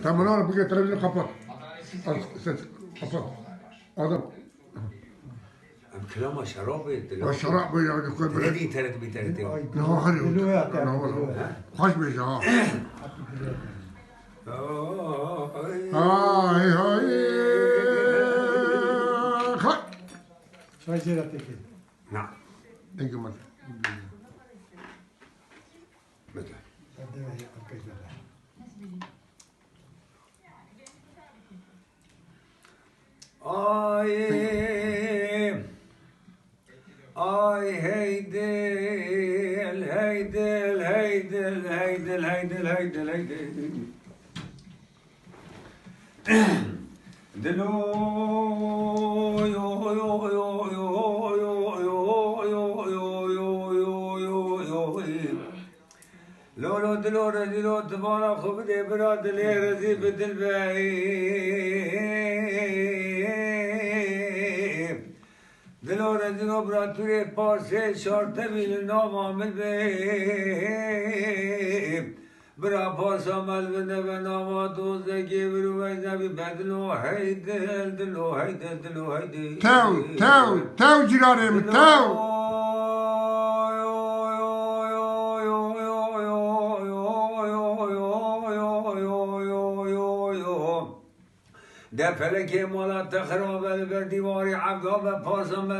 تمام بقيت طب تلفزيون هذا كلامه شرابي الشراب يعني كل بلدي ترت بيجا نعم heydel heydel heydel heydel heydel heydel heydel Dilo yo yo yo yo yo yo yo yo yo yo yo yo لو لو دلو دلو تبانا خوب دي برا دلي رزي بدل بعيب دلار دنوبرا توری پاسه شارته ویل نام عامل به برا پاسا مل بنده و ناما دوزدگی برو وجنبی بدلو هی دل دلو هی دل دلو هی دل تو تو تو جیرانم تو ده فلک مالا تخراب بر دیواری عبدا و پاسم